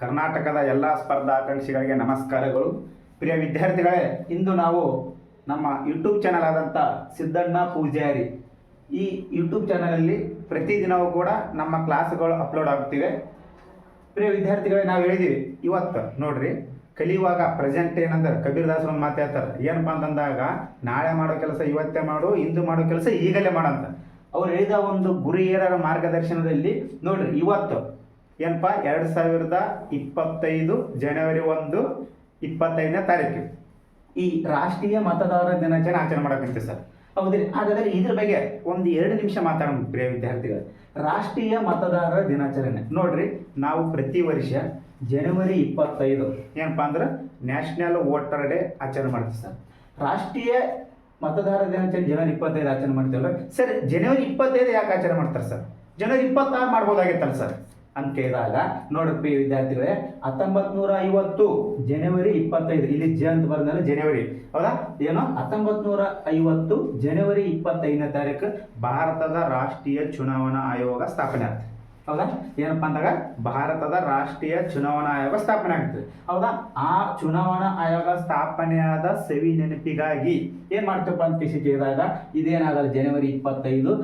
ಕರ್ನಾಟಕದ ಎಲ್ಲ ಸ್ಪರ್ಧಾಕಾಂಕ್ಷಿಗಳಿಗೆ ನಮಸ್ಕಾರಗಳು. ಪ್ರಿಯ ವಿದ್ಯಾರ್ಥಿಗಳೇ, ಇಂದು ನಾವು ನಮ್ಮ ಯೂಟ್ಯೂಬ್ ಚಾನಲ್ ಆದಂಥ ಸಿದ್ದಣ್ಣ ಪೂಜಾರಿ. ಈ ಯೂಟ್ಯೂಬ್ ಚಾನಲಲ್ಲಿ ಪ್ರತಿದಿನವೂ ಕೂಡ ನಮ್ಮ ಕ್ಲಾಸ್ಗಳು ಅಪ್ಲೋಡ್ ಆಗ್ತಿವೆ ಪ್ರಿಯ ವಿದ್ಯಾರ್ಥಿಗಳೇ, ನಾವು ಹೇಳಿದೀವಿ, ಇವತ್ತು ನೋಡ್ರಿ, ಕಲಿಯುವಾಗ ಪ್ರೆಸೆಂಟ್ ಏನಂದ್ರೆ ಕಬೀರ್ ದಾಸರು ಒಂದು ಮಾತು ಹೇಳ್ತಾರೆ, ಏನಪ್ಪ ಅಂತಂದಾಗ, ನಾಳೆ ಮಾಡೋ ಕೆಲಸ ಇವತ್ತೇ ಮಾಡು, ಇಂದು ಮಾಡೋ ಕೆಲಸ ಈಗಲೇ ಮಾಡಂತ ಅವ್ರು ಹೇಳಿದ ಒಂದು ಗುರಿಯರ ಮಾರ್ಗದರ್ಶನದಲ್ಲಿ, ನೋಡ್ರಿ, ಇವತ್ತು ಏನಪ್ಪ? ಎರಡು ಸಾವಿರದ ಇಪ್ಪತ್ತೈದು ಜನವರಿ ಒಂದು, ಇಪ್ಪತ್ತೈದನೇ ತಾರೀಕು. ಈ ರಾಷ್ಟ್ರೀಯ ಮತದಾರರ ದಿನಾಚರಣೆ ಆಚರಣೆ ಮಾಡಬೇಕಂತೆ ಸರ್. ಹೌದ್ರಿ? ಹಾಗಾದ್ರೆ ಇದ್ರ ಬಗ್ಗೆ ಒಂದು ಎರಡು ನಿಮಿಷ ಮಾತಾಡೋಣ ಪ್ರಿಯ ವಿದ್ಯಾರ್ಥಿಗಳು. ರಾಷ್ಟ್ರೀಯ ಮತದಾರರ ದಿನಾಚರಣೆ. ನೋಡ್ರಿ, ನಾವು ಪ್ರತಿ ವರ್ಷ ಜನವರಿ ಇಪ್ಪತ್ತೈದು ಏನಪ್ಪ ಅಂದ್ರೆ ನ್ಯಾಷನಲ್ ವೋಟರ್ ಡೇ ಆಚರಣೆ ಮಾಡ್ತೀವಿ ಸರ್. ರಾಷ್ಟ್ರೀಯ ಮತದಾರ ದಿನಾಚರಣೆ ಜನವರಿ ಇಪ್ಪತ್ತೈದು ಆಚರಣೆ ಮಾಡ್ತೀವಲ್ಲ. ಸರ್, ಜನವರಿ ಇಪ್ಪತ್ತೈದು ಯಾಕೆ ಆಚರಣೆ ಮಾಡ್ತಾರೆ ಸರ್? ಜನವರಿ ಇಪ್ಪತ್ತಾರು ಮಾಡ್ಬೋದಾಗಿತ್ತಲ್ಲ ಸರ್? ಅಂತ ಕೇಳಿದಾಗ ನೋಡ್ರಿ ಪ್ರಿಯ ವಿದ್ಯಾರ್ಥಿಗಳೇ ಹತ್ತೊಂಬತ್ ನೂರ ಐವತ್ತು ಜನವರಿ ಇಪ್ಪತ್ತೈದು, ಇಲ್ಲಿ ಜ ಅಂತ ಬರ್ದಲ್ಲ ಜನವರಿ. ಹೌದಾ? ಏನು? ಹತ್ತೊಂಬತ್ ನೂರ ಐವತ್ತು ಜನವರಿ ಇಪ್ಪತ್ತೈದನೇ ತಾರೀಕು, ಭಾರತದ ರಾಷ್ಟ್ರೀಯ ಚುನಾವಣಾ ಆಯೋಗ ಸ್ಥಾಪನೆ ಆಗ್ತದೆ. ಹೌದಾ? ಏನಪ್ಪ ಅಂದಾಗ, ಭಾರತದ ರಾಷ್ಟ್ರೀಯ ಚುನಾವಣಾ ಆಯೋಗ ಸ್ಥಾಪನೆ ಆಗ್ತದೆ. ಹೌದಾ? ಆ ಚುನಾವಣಾ ಆಯೋಗ ಸ್ಥಾಪನೆಯಾದ ಸವಿ ನೆನಪಿಗಾಗಿ ಏನು ಮಾಡ್ತೇವಪ್ಪ ಅಂತ ಕಿಸಿ ಕೇಳಿದಾಗ, ಇದೇನಾಗಲ್ಲ, ಜನವರಿ ಇಪ್ಪತ್ತೈದು,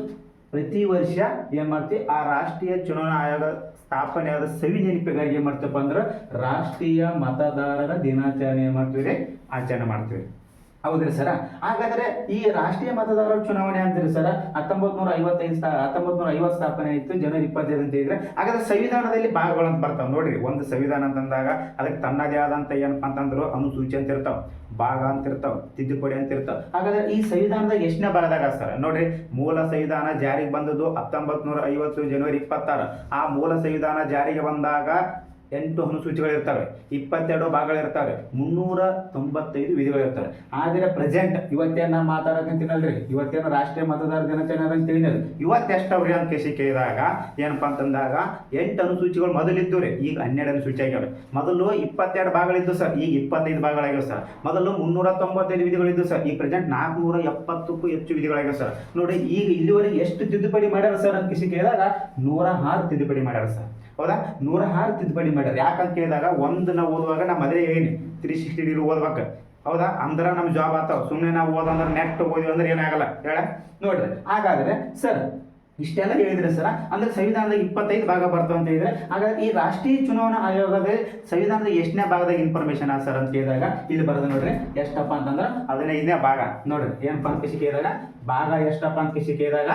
ಪ್ರತಿ ವರ್ಷ ಏನ್ ಮಾಡ್ತೀವಿ ಆ ರಾಷ್ಟ್ರೀಯ ಚುನಾವಣಾ ಆಯೋಗ ಸ್ಥಾಪನೆಯಾದ ಸವಿ ನೆನಪಿಗಾಗಿ ಮಾಡ್ತೇವಪ್ಪ ಅಂದ್ರೆ ರಾಷ್ಟ್ರೀಯ ಮತದಾರರ ದಿನಾಚರಣೆ ಮಾಡ್ತೀವಿ? ಆಚರಣೆ ಮಾಡ್ತೀವಿ ಹೌದ್ರಿ ಸರ? ಹಾಗಾದ್ರೆ ಈ ರಾಷ್ಟ್ರೀಯ ಮತದಾರರ ಚುನಾವಣೆ ಅಂತೀರಿ ಸರ? ಹತ್ತೊಂಬತ್ ನೂರ ಐವತ್ತೈದು ಹತ್ತೊಂಬತ್ ನೂರ ಐವತ್ತು ಸ್ಥಾಪನೆ ಆಯಿತು ಜನವರಿ ಇಪ್ಪತ್ತೈದು ಅಂತ ಹೇಳಿದ್ರೆ. ಹಾಗಾದ್ರೆ ಸಂವಿಧಾನದಲ್ಲಿ ಭಾಗಗಳಂತ ಬರ್ತಾವ ನೋಡ್ರಿ. ಒಂದು ಸಂವಿಧಾನ ಅಂತಂದಾಗ ಅದಕ್ಕೆ ತನ್ನದೇ ಆದಂತ ಏನಪ್ಪ ಅಂತಂದ್ರು ಅನುಸೂಚಿ ಅಂತ ಇರ್ತಾವ, ಭಾಗ ಅಂತ ಇರ್ತಾವ, ತಿದ್ದುಪಡಿ ಅಂತ ಇರ್ತಾವ. ಹಾಗಾದ್ರೆ ಈ ಸಂವಿಧಾನದಾಗ ಎಷ್ಟನೇ ಭಾಗದಾಗ ಸರ್? ನೋಡ್ರಿ, ಮೂಲ ಸಂವಿಧಾನ ಜಾರಿಗೆ ಬಂದದ್ದು ಹತ್ತೊಂಬತ್ ನೂರ ಐವತ್ತು ಜನವರಿ ಇಪ್ಪತ್ತಾರು. ಆ ಮೂಲ ಸಂವಿಧಾನ ಜಾರಿಗೆ ಬಂದಾಗ ಎಂಟು ಅನುಸೂಚಿಗಳು ಇರ್ತವೆ ಇಪ್ಪತ್ತೆರಡು ಭಾಗಗಳಿರ್ತವೆ, ಮುನ್ನೂರ ತೊಂಬತ್ತೈದು ವಿಧಿಗಳಿರ್ತವೆ. ಆದರೆ ಪ್ರೆಸೆಂಟ್ ಇವತ್ತೇನು ನಾವು ಮಾತಾಡೋಕಂತೀನಲ್ರಿ ಇವತ್ತೇನು ರಾಷ್ಟ್ರೀಯ ಮತದಾರ ದಿನಾಚರಣೆ ಅಂತ ತಿಳಿನಲ್ಲ ಇವತ್ತು ಎಷ್ಟವ್ರಿ ಅಂತ ಕೇಸಿ ಕೇಳಿದಾಗ ಏನಪ್ಪ ಅಂತಂದಾಗ ಎಂಟು ಅನುಸೂಚಿಗಳು ಮೊದಲಿದ್ದು ರೀ ಈಗ ಹನ್ನೆರಡು ಅನುಸೂಚಿ ಆಗ್ಯಾವೆ ಮೊದಲು ಇಪ್ಪತ್ತೆರಡು ಭಾಗಗಳಿದ್ದು ಸರ್, ಈಗ ಇಪ್ಪತ್ತೈದು ಭಾಗಗಳಾಗ್ಯಾವ ಸರ್. ಮೊದಲು ಮುನ್ನೂರ ತೊಂಬತ್ತೈದು ವಿಧಿಗಳಿದ್ದು ಸರ್ ಈ ಪ್ರೆಸೆಂಟ್ ನಾಲ್ಕುನೂರ ಎಪ್ಪತ್ತಕ್ಕೂ ಹೆಚ್ಚು ವಿಧಿಗಳಾಗ್ಯಾವ ಸರ್. ನೋಡಿ, ಈಗ ಇಲ್ಲಿವರೆಗೆ ಎಷ್ಟು ತಿದ್ದುಪಡಿ ಮಾಡ್ಯಾರ ಸರ್ ಅಂತ ಕೇಸಿ ಕೇಳಿದಾಗ ನೂರ ಆರು ತಿದ್ದುಪಡಿ ಮಾಡ್ಯಾರ ಸರ್. ಹೌದಾ? ನೂರ ಆರು ತಿದ್ದುಪಡಿ ಮಾಡ್ಯಾರ ಯಾಕಂತ ಕೇಳಿದಾಗ ಒಂದು ನಾವು ಓದುವಾಗ ನಮ್ಮ ಅದೇ ಏನು ತ್ರೀ ಸಿಕ್ಸ್ಟಿ ಡಿಗ್ರಿ ಓದ್ಬೇಕು. ಹೌದಾ? ಅಂದ್ರ ನಮ್ಮ ಜಾಬ್ ಆತಾವ ಸುಮ್ಮನೆ ನಾವು ಓದಂದ್ರೆ ನೆಟ್ ಓದಿವಿ ಅಂದ್ರೆ ಏನಾಗಲ್ಲ. ಹೇಳ? ನೋಡ್ರಿ. ಹಾಗಾದ್ರೆ ಸರ್ ಇಷ್ಟೆಲ್ಲ ಹೇಳಿದ್ರೆ ಸರ್ ಅಂದ್ರೆ ಸಂವಿಧಾನದ ಇಪ್ಪತ್ತೈದು ಭಾಗ ಬರ್ತಾವ ಅಂತ ಹೇಳಿದ್ರೆ, ಹಾಗಾದ್ರೆ ಈ ರಾಷ್ಟ್ರೀಯ ಚುನಾವಣಾ ಆಯೋಗದ ಸಂವಿಧಾನದ ಎಷ್ಟನೇ ಭಾಗದಾಗ ಇನ್ಫಾರ್ಮೇಶನ್ ಆ ಸರ್ ಅಂತ ಕೇಳಿದಾಗ, ಇಲ್ಲಿ ಬರೋದು ನೋಡ್ರಿ. ಎಷ್ಟಪ್ಪ ಅಂತಂದ್ರೆ, ಹದಿನೈದನೇ ಭಾಗ. ನೋಡ್ರಿ ಏನಪ್ಪ ಅಂತ ಕೇಳಿದಾಗ? ಭಾಗ ಎಷ್ಟಪ್ಪ ಅಂತ ಕೇಳಿದಾಗ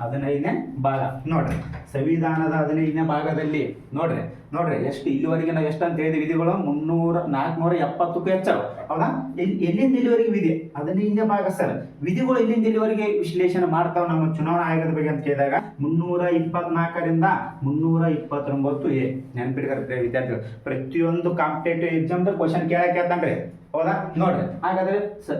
ಹದಿನೈದನೇ ಭಾಗ. ನೋಡ್ರಿ, ಸಂವಿಧಾನದ ಹದಿನೈದನೇ ಭಾಗದಲ್ಲಿ, ನೋಡ್ರಿ ನೋಡ್ರಿ, ಎಷ್ಟು ಇಲ್ಲಿವರೆಗೆ ನಾವು ಎಷ್ಟು ಅಂತ ಹೇಳಿದ ವಿಧಿಗಳು? ಮುನ್ನೂರ, ನಾಲ್ಕುನೂರ ಎಪ್ಪತ್ತಕ್ಕೂ ಹೆಚ್ಚವು ಹೌದಾ? ಎಲ್- ಎಲ್ಲಿಂದ ಇಲ್ಲಿವರೆಗೆ ವಿಧಿ? ಹದಿನೈದನೇ ಭಾಗ ಸರ್. ವಿಧಿಗಳು ಎಲ್ಲಿಂದ ಇಲ್ಲಿವರೆಗೆ ವಿಶ್ಲೇಷಣೆ ಮಾಡ್ತಾವ ನಮ್ಮ ಚುನಾವಣಾ ಆಯೋಗದ ಬಗ್ಗೆ ಅಂತ ಕೇಳಿದಾಗ, ಮುನ್ನೂರ ಇಪ್ಪತ್ನಾಲ್ಕರಿಂದ ಮುನ್ನೂರ ಇಪ್ಪತ್ತೊಂಬತ್ತು ಎ. ನೆನಪಿಡ್ತಾರೆ ವಿದ್ಯಾರ್ಥಿಗಳು, ಪ್ರತಿಯೊಂದು ಕಾಂಪಿಟೇಟಿವ್ ಎಕ್ಸಾಮ್ದು ಕ್ವಶನ್ ಕೇಳಕ್ಕೆ ಕೇಳ್ತಾನ್ರಿ ಹೌದಾ? ನೋಡ್ರಿ, ಹಾಗಾದ್ರೆ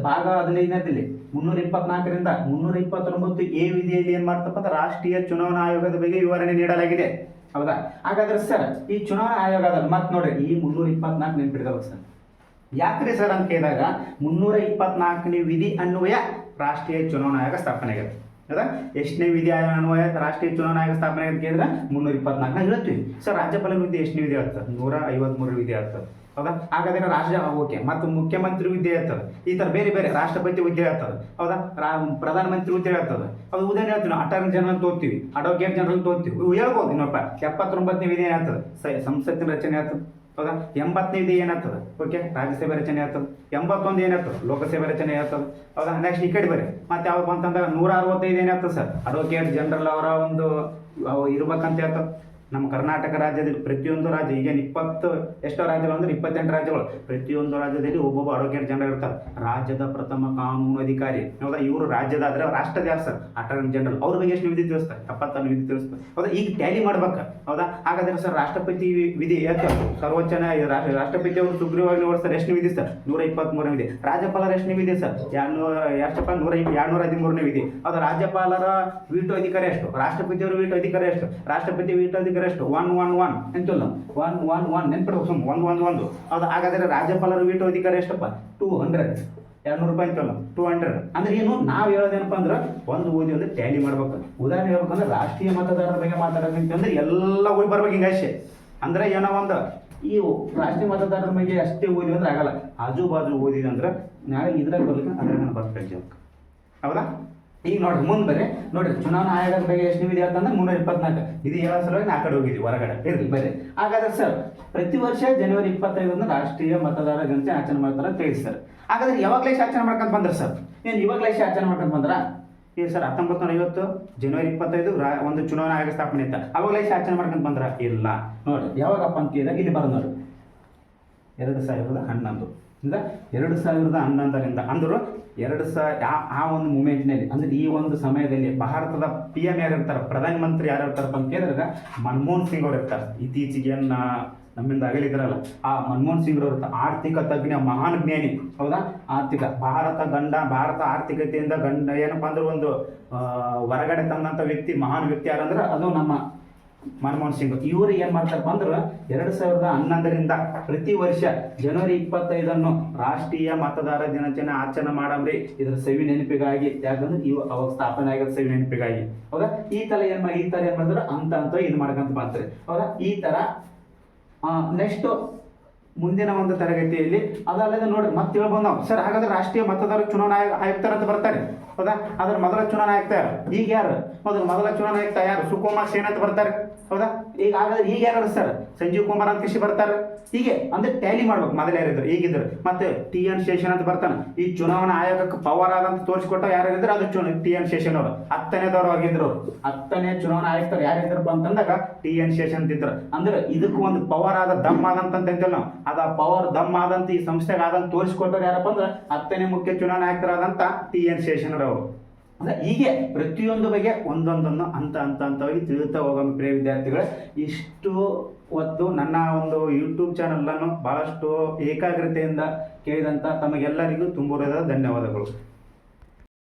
ಭಾಗ ಹದಿನೈದನೇದಲ್ಲಿ ಮುನ್ನೂರ ಇಪ್ಪತ್ನಾಲ್ಕರಿಂದ ಮುನ್ನೂರ ಇಪ್ಪತ್ತೊಂಬತ್ತು ಎ ವಿಧಿಯಲ್ಲಿ ಏನ್ ಮಾಡ್ತಪ್ಪ ಅಂದ್ರೆ ರಾಷ್ಟ್ರೀಯ ಚುನಾವಣಾ ಆಯೋಗದ ಬಗ್ಗೆ ವಿವರಣೆ ನೀಡಲಾಗಿದೆ. ಹೌದಾ? ಹಾಗಾದ್ರೆ ಸರ್, ಈ ಚುನಾವಣಾ ಆಯೋಗದ ಮತ್ ನೋಡ್ರಿ, ಈ ಮುನ್ನೂರ ಇಪ್ಪತ್ನಾಲ್ಕು ನೆನ್ಪಿಡ್ಬೇಕು ಸರ್. ಯಾಕ್ರಿ ಸರ್ ಅಂತ ಕೇಳಿದಾಗ ಮುನ್ನೂರ ಇಪ್ಪತ್ನಾಲ್ಕನೇ ವಿಧಿ ಅನ್ವಯ ರಾಷ್ಟ್ರೀಯ ಚುನಾವಣಾ ಆಯೋಗ ಸ್ಥಾಪನೆ ಆಗಿದೆ. ಹೌದಾ? ಎಷ್ಟನೇ ವಿಧಿ ಅನ್ವಯ ರಾಷ್ಟ್ರೀಯ ಚುನಾವಣಾ ಆಯೋಗ ಸ್ಥಾಪನೆ ಆಗಿದೆ ಕೇಳಿದ್ರೆ ಮುನ್ನೂರ ಇಪ್ಪತ್ನಾಲ್ಕು ಹೇಳ್ತೀವಿ. ಸರ್ ರಾಜ್ಯಪಾಲ ವಿಧಿ ಎಷ್ಟನೇ ವಿಧಿ ಆಗ್ತದೆ? ನೂರ ಐವತ್ಮೂರು ವಿಧಿ ಆಗ್ತದೆ. ಹೌದಾ? ಹಾಗಾದ್ರೆ ರಾಷ್ಟ್ರ ಓಕೆ. ಮತ್ತು ಮುಖ್ಯಮಂತ್ರಿ ಹುದ್ದೆ ಇರ್ತದೆ ಈ ತರ ಬೇರೆ ಬೇರೆ ರಾಷ್ಟ್ರಪತಿ ಹುದ್ದೆ ಇರ್ತದೆ ಹೌದಾ? ರಾ, ಪ್ರಧಾನಮಂತ್ರಿ ಹುದ್ದೆ ಇರ್ತದೆ ಅದು ಉದಾಹರಣೆ ಹೇಳ್ತೀವಿ ನಾವು. ಅಟಾರ್ನಿ ಜನರಲ್ ತೋರ್ತೀವಿ ಅಡ್ವೊಕೇಟ್ ಜನರಲ್ ತೋರ್ತೀವಿ ಹೇಳ್ಬೋದು ಇನ್ನೊಪ್ಪ ಎಪ್ಪತ್ತೊಂಬತ್ತನೇ ವಿಧಿ ಏನಾಗ್ತದೆ ಸ- ಸಂಸತ್ತಿನ ರಚನೆ ಆಗ್ತದೆ ಹೌದಾ? ಎಂಬತ್ತನೇ ವಿಧಿ ಏನಾಗ್ತದೆ ಓಕೆ? ರಾಜ್ಯಸಭೆ ರಚನೆ ಆಗ್ತದೆ ಎಂಬತ್ತೊಂದು ಏನಾಗ್ತದೆ ಲೋಕಸಭೆ ರಚನೆ ಆಗ್ತದೆ ಹೌದಾ? ನೆಕ್ಸ್ಟ್ ಈ ಕಡೆ ಬರ್ರಿ ಮತ್ತೆ ಯಾವಾಗ ಬಂತಂದಾಗ ನೂರ ಅರವತ್ತೈದು ಏನಾಗ್ತದೆ ಸರ್? ಅಡ್ವೊಕೇಟ್ ಜನರಲ್ ಅವರ ಒಂದು ಇರ್ಬೇಕಂತ ಹೇಳ್ತದೆ. ನಮ್ಮ ಕರ್ನಾಟಕ ರಾಜ್ಯದಲ್ಲಿ ಪ್ರತಿಯೊಂದು ರಾಜ್ಯ ಈಗೇನು ಇಪ್ಪತ್ತು ಎಷ್ಟೋ ರಾಜ್ಯಗಳು ಅಂದ್ರೆ ಇಪ್ಪತ್ತೆಂಟು ರಾಜ್ಯಗಳು, ಪ್ರತಿಯೊಂದು ರಾಜ್ಯದಲ್ಲಿ ಒಬ್ಬೊಬ್ಬ ಅಡ್ವೊಕೇಟ್ ಜನರಲ್ ಇರ್ತಾರೆ. ರಾಜ್ಯದ ಪ್ರಥಮ ಕಾನೂನು ಅಧಿಕಾರಿ. ಹೌದಾ? ಇವರು ರಾಜ್ಯದ ಆದರೆ ರಾಷ್ಟ್ರದ ಯಾರು ಸರ್ ಅಟಾರ್ನಿ ಜನರಲ್ ಅವ್ರ ಬಗ್ಗೆ ಎಷ್ಟು ವಿಧಿ ತಿಳಿಸ್ತಾರೆ? ಎಪ್ಪತ್ತಾರು ವಿಧಿ ತಿಳಿಸ್ತಾರೆ. ಹೌದಾ? ಈಗ ಟ್ಯಾಲಿ ಮಾಡ್ಬೇಕು. ಹೌದಾ? ಹಾಗಾದ್ರೆ ಸರ್ ರಾಷ್ಟ್ರಪತಿ ವಿಧಿ ಯಾಕೆ? ಸರ್ವೋಚ್ಚ ರಾಷ್ಟ್ರಪತಿ ಅವರು ಸುಗ್ರೀವಾಗಿ ನೋಡ್ತಾರೆ ಎಷ್ಟು ವಿಧಿ ಸರ್? ನೂರ ಇಪ್ಪತ್ಮೂರನೇ ವಿಧಿ. ರಾಜ್ಯಪಾಲರ ಎಷ್ಟು ವಿಧಿ ಸರ್? ಎರಡ್ನೂರ ಎಷ್ಟಪ್ಪ ನೂರ ಎರಡ್ನೂರ ಹದಿಮೂರನೇ ವಿಧಿ. ಹೌದಾ? ರಾಜ್ಯಪಾಲರ ವೀಟು ಅಧಿಕಾರ ಎಷ್ಟು? ರಾಷ್ಟ್ರಪತಿ ವೀಟು ಅಧಿಕಾರ ಎಷ್ಟು? ರಾಷ್ಟ್ರಪತಿ ವೀಟು ಅಧಿಕಾರ ಎಷ್ಟು ಒನ್ ಒನ್ ಒನ್ ಎಂತಲ್ಲ? ಒನ್ ಒನ್ ಒನ್ ನೆನ್ಪಿಡ್ಬೇಕು ಸುಮ್ ಒನ್ ಒನ್ ಒಂದು. ಅದು ಹಾಗಾದ್ರೆ ರಾಜ್ಯಪಾಲರ ವೀಟೋ ಅಧಿಕಾರ ಎಷ್ಟಪ್ಪ? ಟೂ ಹಂಡ್ರೆಡ್ ಎರಡು ನೂರು ರೂಪಾಯಿ ಅಂತಲ್ಲ ಟೂ ಹಂಡ್ರೆಡ್ ಅಂದ್ರೆ ಏನು? ನಾವು ಹೇಳೋದೇನಪ್ಪ ಅಂದ್ರೆ ಒಂದು ಓದಿ ಅಂದ್ರೆ ಟ್ಯಾಲಿ ಮಾಡ್ಬೇಕು. ಉದಾಹರಣೆ ಹೇಳ್ಬೇಕಂದ್ರೆ ರಾಷ್ಟ್ರೀಯ ಮತದಾರರ ಬಗ್ಗೆ ಮಾತಾಡೋದಂತಂದ್ರೆ ಎಲ್ಲ ಹೋಗಿ ಬರ್ಬೇಕು ಹಿಂಗಾಶೆ ಅಂದ್ರೆ ಏನೋ ಒಂದು ಈ ರಾಷ್ಟ್ರೀಯ ಮತದಾರರ ಬಗ್ಗೆ ಅಷ್ಟೇ ಓದಿ ಅಂದ್ರೆ ಆಗಲ್ಲ. ಆಜು ಬಾಜು ಓದಿದೆ ಅಂದ್ರೆ ನಾಳೆ ಇದ್ರಾಗ ಬರ್ಲಿಕ್ಕೆ ಅದ್ರಾಗ ಬರ್ಬೇಕು. ಜೀವಕ್ಕೆ ಹೌದಾ? ಈಗ ನೋಡ್ರಿ, ಮುಂದೆ ಬರ್ರಿ. ನೋಡ್ರಿ, ಚುನಾವಣಾ ಆಯೋಗದ ಬಗ್ಗೆ ಎಷ್ಟು ನಿಮಿದೆ ಅಂತಂದ್ರೆ ಮುನ್ನೂರ ಇಪ್ಪತ್ನಾಲ್ಕು. ಇದು ಹೇಳೋ ಸಲುವಾಗಿ ನಾ ಕಡೆ ಹೋಗಿದ್ವಿ, ಹೊರಗಡೆ. ಇರ್ಲಿ, ಬರ್ರಿ. ಹಾಗಾದ್ರೆ ಸರ್, ಪ್ರತಿ ವರ್ಷ ಜನವರಿ ಇಪ್ಪತ್ತೈದನ್ನು ರಾಷ್ಟ್ರೀಯ ಮತದಾರ ದಿನಾಚರಣೆ ಆಚರಣೆ ಮಾಡ್ತಾರೆ ಹೇಳಿ ಸರ್. ಹಾಗಾದ್ರೆ ಯಾವಾಗಲೇ ಆಚರಣೆ ಮಾಡ್ಕೊಂತ ಬಂದ್ರೆ ಸರ್? ಏನು ಇವಾಗಲೇ ಆಚರಣೆ ಮಾಡ್ಕೊಂಡು ಬಂದ್ರ? ಈ ಸರ್, ಹತ್ತೊಂಬತ್ತು ನೂರ ಐವತ್ತು, ಜನವರಿ ಇಪ್ಪತ್ತೈದು, ರಾ- ಒಂದು ಚುನಾವಣಾ ಆಯೋಗ ಸ್ಥಾಪನೆ ಇತ್ತು. ಅವಾಗಲೇ ಆಚರಣೆ ಮಾಡ್ಕೊಂತ ಬಂದ್ರ? ಇಲ್ಲ. ನೋಡ್ರಿ, ಯಾವಾಗಪ್ಪ ಅಂತ ಕೇಳಿದಾಗ ಇಲ್ಲಿ ಬರೋದು ನೋಡಿ ಎರಡು ಸಾವಿರದ ಹನ್ನೊಂದು. ಇಲ್ಲ ಎರಡು ಸಾವಿರದ ಹನ್ನೊಂದರಿಂದ ಅಂದರು ಎರಡು ಸಾವಿರ ಆ ಒಂದು ಮೂಮೆಂಟ್ನಲ್ಲಿ, ಅಂದ್ರೆ ಈ ಒಂದು ಸಮಯದಲ್ಲಿ ಭಾರತದ ಪಿ ಎಂ ಯಾರು ಇರ್ತಾರೆ, ಪ್ರಧಾನಮಂತ್ರಿ ಯಾರು ಇರ್ತಾರಪ್ಪ ಅಂತ ಕೇಳಿದಾಗ ಮನಮೋಹನ್ ಸಿಂಗ್ ಅವ್ರು ಇರ್ತಾರೆ. ಇತ್ತೀಚೆಗೆ ನಮ್ಮಿಂದ ಅಗಲಿದ್ರಲ್ಲ ಆ ಮನಮೋಹನ್ ಸಿಂಗ್ ಅವರು ಆರ್ಥಿಕ ತಜ್ಞ, ಮಹಾನ್ ಜ್ಞಾನಿ, ಹೌದಾ? ಆರ್ಥಿಕ, ಭಾರತ ಗಂಡ, ಭಾರತ ಆರ್ಥಿಕತೆಯಿಂದ ಗಂಡ, ಏನಪ್ಪ ಅಂದ್ರೆ ಒಂದು ಹೊರಗಡೆ ತಂದಂಥ ವ್ಯಕ್ತಿ, ಮಹಾನ್ ವ್ಯಕ್ತಿ ಯಾರಂದ್ರೆ ಅದು ನಮ್ಮ ಮನಮೋಹನ್ ಸಿಂಗ್. ಇವರು ಏನು ಮಾಡ್ತಾರಪ್ಪ ಅಂದ್ರೆ ಎರಡು ಸಾವಿರದ ಹನ್ನೊಂದರಿಂದ ಪ್ರತಿ ವರ್ಷ ಜನವರಿ ಇಪ್ಪತ್ತೈದನ್ನು ರಾಷ್ಟ್ರೀಯ ಮತದಾರ ದಿನಾಚರಣೆ ಆಚರಣೆ ಮಾಡಮ್ರಿ. ಇದ್ರ ಸವಿ ನೆನಪಿಗಾಗಿ, ಯಾಕಂದ್ರೆ ಇವು ಅವಾಗ ಸ್ಥಾಪನೆ ಆಗಿರೋ ಸವಿ ನೆನಪಿಗಾಗಿ. ಹೌದಾ? ಈ ಥರ ಏನು ಈ ತರ ಏನು ಮಾಡಿದ್ರು ಅಂತ ಅಂತ ಇದು ಮಾಡ್ಕೊಂತ ಬಂತ್ರಿ. ಹೌದಾ? ಈ ತರ ನೆಕ್ಸ್ಟ್ ಮುಂದಿನ ಒಂದು ತರಗತಿಯಲ್ಲಿ ಅದಲ್ಲದೆ ನೋಡಿ ಮತ್ತೆ ಹೇಳ್ಬೋದು ನಾವು. ಸರ್, ಹಾಗಾದ್ರೆ ರಾಷ್ಟ್ರೀಯ ಮತದಾರ ಚುನಾವಣಾ ಆಯೋಗ ಆಯುಕ್ತರ ಅಂತ ಬರ್ತಾರೆ. ಹೌದಾ ಅದ್ರ ಮೊದಲ ಚುನಾವಣೆ ಆಯುಕ್ತ ಈಗ ಯಾರು? ಮೊದಲ ಮೊದಲ ಚುನಾವಣೆ ಆಗ್ತಾ ಯಾರು? ಸುಕುಮಾರ್ ಸೇನ್ ಅಂತ ಬರ್ತಾರೆ. ಹೌದಾ? ಈಗ ಹಾಗಾದ್ರೆ ಈಗ ಯಾರು ಸರ್? ಸಂಜೀವ್ ಕುಮಾರ್ ಅಂತ ಕೃಷಿ ಬರ್ತಾರೆ. ಹೀಗೆ, ಅಂದ್ರೆ ಟ್ಯಾಲಿ ಮಾಡ್ಬೇಕು ಮೊದಲು ಯಾರಿದ್ರು ಈಗಿದ್ರು. ಮತ್ತೆ ಟಿ ಎನ್ ಶೇಷನ್ ಅಂತ ಬರ್ತಾನೆ. ಈ ಚುನಾವಣಾ ಆಯೋಗಕ್ಕೆ ಪವರ್ ಆದಂತ ತೋರಿಸ್ಕೊಟ್ಟ ಯಾರಿದ್ರೆ ಅದು ಚುನ ಟಿ ಎನ್ ಶೇಷನ್ ಅವರು. ಹತ್ತನೇದವ್ರು ಆಗಿದ್ರು. ಹತ್ತನೇ ಚುನಾವಣಾ ಆಯುಕ್ತರು ಯಾರಿದ್ರಪ್ಪ ಅಂತಂದಾಗ ಟಿ ಎನ್ ಶೇಷನ್ ಅಂತಿದ್ರು ಅಂದ್ರೆ ಇದಕ್ಕೂ ಒಂದು ಪವರ್ ಆದ ದಮ್ ಆದಂತ ಅಂತೇಳಿ ನಾವು. ಅದ ಪವರ್ ದಮ್ ಆದಂತ ಈ ಸಂಸ್ಥೆಗೆ ಆದಂತ ತೋರಿಸ್ಕೊಟ್ಟವ್ರು ಯಾರಪ್ಪ ಅಂದ್ರೆ ಹತ್ತನೇ ಮುಖ್ಯ ಚುನಾವಣಾ ಆಯುಕ್ತರಾದಂತ ಟಿ ಎನ್ ಶೇಷನ್ ಅವರು ಅಂದ್ರೆ ಹೀಗೆ ಪ್ರತಿಯೊಂದು ಬಗ್ಗೆ ಒಂದೊಂದನ್ನು ಹಂತ ಹಂತ ಹಂತವಾಗಿ ತಿಳಿಯುತ್ತಾ ಹೋಗೋಣ ಪ್ರಿಯ ವಿದ್ಯಾರ್ಥಿಗಳೇ. ಇಷ್ಟು ಹೊತ್ತು ನನ್ನ ಒಂದು ಯೂಟ್ಯೂಬ್ ಚಾನಲನ್ನು ಬಹಳಷ್ಟು ಏಕಾಗ್ರತೆಯಿಂದ ಕೇಳಿದಂಥ ತಮಗೆಲ್ಲರಿಗೂ ತುಂಬ ಧನ್ಯವಾದಗಳು.